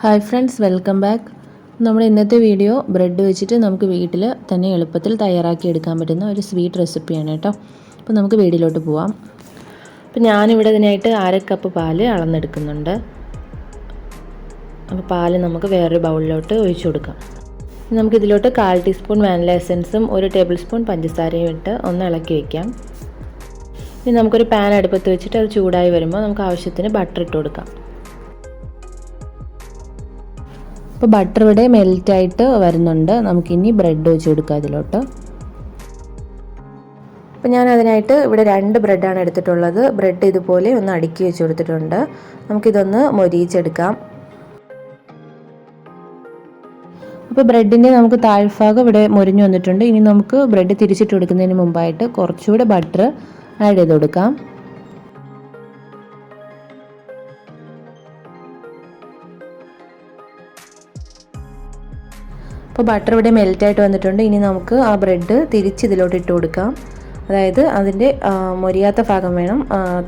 Hi friends welcome back നമ്മുടെ ഇന്നത്തെ video bread വെച്ചിട്ട് നമുക്ക് വീട്ടിൽ തന്നെ എളുപ്പത്തിൽ തയ്യാറാക്കി എടുക്കാൻ പറ്റുന്ന ഒരു സ്വീറ്റ് റെസിപ്പിയാണ് കേട്ടോ. അപ്പോൾ നമുക്ക് വീടിലോട്ട് പോവാം. അപ്പോൾ ഞാനിവിടെ ഇതിനായിട്ട് അര കപ്പ് പാൽ അളന്നെടുക്കുന്നുണ്ട്. അപ്പോൾ പാൽ നമുക്ക് വേറൊരു ബൗളിലോട്ട് ഒഴിച്ചു കൊടുക്കാം. നമുക്കിതിലോട്ട് കാൽ ടീസ്പൂൺ വാനില എസൻസും ഒരു ടേബിൾ സ്പൂൺ പഞ്ചസാരയും ഇട്ട് ഒന്ന് ഇളക്കി വയ്ക്കാം ഇനി നമുക്കൊരു പാൻ അടുപ്പത്ത് വെച്ചിട്ട് അത് ചൂടായി വരുമ്പോൾ നമുക്ക് ആവശ്യത്തിന് ബട്ടർ ഇട്ട് കൊടുക്കാം. അപ്പോൾ ബട്ടർ ഇവിടെ മെൽറ്റായിട്ട് വരുന്നുണ്ട്. നമുക്കിനി ബ്രെഡ് വെച്ച് കൊടുക്കാം അതിലോട്ട്. അപ്പോൾ ഞാൻ അതിനായിട്ട് ഇവിടെ രണ്ട് ബ്രെഡാണ് എടുത്തിട്ടുള്ളത്. ബ്രെഡ് ഇതുപോലെ ഒന്ന് അടുക്കി വെച്ച് കൊടുത്തിട്ടുണ്ട്. നമുക്കിതൊന്ന് മൊരിയിച്ചെടുക്കാം. അപ്പോൾ ബ്രെഡിന്റെ നമുക്ക് താഴ്ഭാഗം ഇവിടെ മൊരിഞ്ഞു വന്നിട്ടുണ്ട്. ഇനി നമുക്ക് ബ്രെഡ് തിരിച്ചിട്ട് കൊടുക്കുന്നതിന് മുമ്പായിട്ട് കുറച്ചുകൂടെ ബട്ടർ ആഡ് ചെയ്ത് കൊടുക്കാം. അപ്പോൾ ബട്ടർ ഇവിടെ മെൽറ്റായിട്ട് വന്നിട്ടുണ്ട്. ഇനി നമുക്ക് ആ ബ്രെഡ് തിരിച്ച് ഇതിലോട്ട് ഇട്ട് കൊടുക്കാം. അതായത് അതിന്റെ മൊരിയാത്ത ഭാഗം വേണം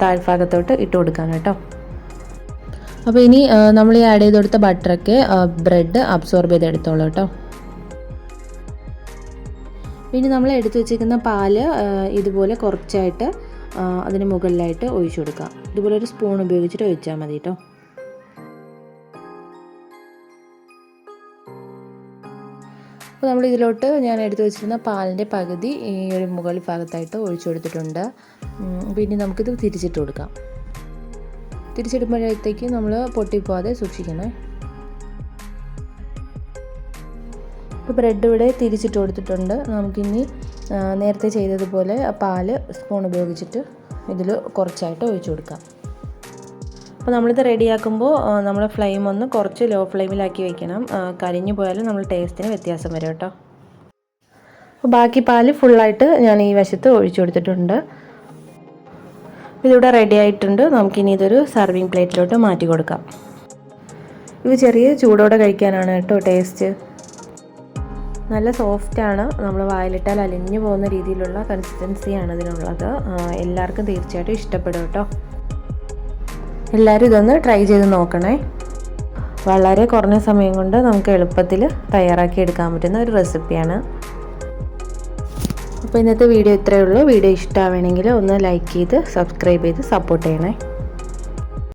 താഴ്ഭാഗത്തോട്ട് ഇട്ട് കൊടുക്കാൻ കേട്ടോ. അപ്പോൾ ഇനി നമ്മൾ ഈ ആഡ് ചെയ്ത് കൊടുത്ത ബട്ടറൊക്കെ ബ്രെഡ് അബ്സോർബ് ചെയ്തെടുത്തോളൂ കേട്ടോ. ഇനി നമ്മൾ എടുത്തു വെച്ചിരിക്കുന്ന പാൽ ഇതുപോലെ കുറച്ചായിട്ട് അതിന് മുകളിലായിട്ട് ഒഴിച്ചു കൊടുക്കാം. ഇതുപോലെ ഒരു സ്പൂൺ ഉപയോഗിച്ചിട്ട് ഒഴിച്ചാൽ മതി കേട്ടോ. അപ്പോൾ നമ്മൾ ഇതിലോട്ട് ഞാൻ എടുത്തു വെച്ചിരുന്ന പാലിന്റെ പകുതി ഈ ഒരു മുകൾ ഭാഗത്തായിട്ട് ഒഴിച്ചു കൊടുത്തിട്ടുണ്ട്. പിന്നെ നമുക്കിത് തിരിച്ചിട്ട് കൊടുക്കാം. തിരിച്ചിടുമ്പോഴത്തേക്ക് നമ്മൾ പൊട്ടിപ്പോവാതെ സൂക്ഷിക്കണേ. ഇപ്പോൾ ബ്രെഡ് ഇവിടെ തിരിച്ചിട്ട് കൊടുത്തിട്ടുണ്ട്. നമുക്കിനി നേരത്തെ ചെയ്തതുപോലെ പാൽ സ്പൂൺ ഉപയോഗിച്ചിട്ട് ഇതിൽ കുറച്ചായിട്ട് ഒഴിച്ചു കൊടുക്കാം. അപ്പോൾ നമ്മളിത് റെഡിയാക്കുമ്പോൾ നമ്മൾ ഫ്ലെയിം ഒന്ന് കുറച്ച് ലോ ഫ്ലെയിമിലാക്കി വെക്കണം. കരിഞ്ഞു പോയാലും നമ്മൾ ടേസ്റ്റിന് വ്യത്യാസം വരും കേട്ടോ. അപ്പോൾ ബാക്കി പാൽ ഫുള്ളായിട്ട് ഞാൻ ഈ വശത്ത് ഒഴിച്ചു കൊടുത്തിട്ടുണ്ട്. ഇതിവിടെ റെഡി ആയിട്ടുണ്ട്. നമുക്കിനി ഇതൊരു സർവിങ് പ്ലേറ്റിലോട്ട് മാറ്റി കൊടുക്കാം. ഇത് ചെറിയ ചൂടോടെ കഴിക്കാനാണ് കേട്ടോ ടേസ്റ്റ് നല്ല സോഫ്റ്റാണ് നമ്മൾ വായിലിട്ടാൽ അലിഞ്ഞു പോകുന്ന രീതിയിലുള്ള കൺസിസ്റ്റൻസിയാണ് ഇതിനുള്ളത്. എല്ലാവർക്കും തീർച്ചയായിട്ടും ഇഷ്ടപ്പെടും കേട്ടോ. എല്ലാവരും ഇതൊന്ന് ട്രൈ ചെയ്ത് നോക്കണേ. വളരെ കുറഞ്ഞ സമയം കൊണ്ട് നമുക്ക് എളുപ്പത്തിൽ തയ്യാറാക്കി എടുക്കാൻ പറ്റുന്ന ഒരു റെസിപ്പിയാണ് അപ്പോൾ ഇന്നത്തെ വീഡിയോ ഇത്രയേ ഉള്ളൂ. വീഡിയോ ഇഷ്ടമാണെങ്കിൽ ഒന്ന് ലൈക്ക് ചെയ്ത് സബ്സ്ക്രൈബ് ചെയ്ത് സപ്പോർട്ട് ചെയ്യണേ.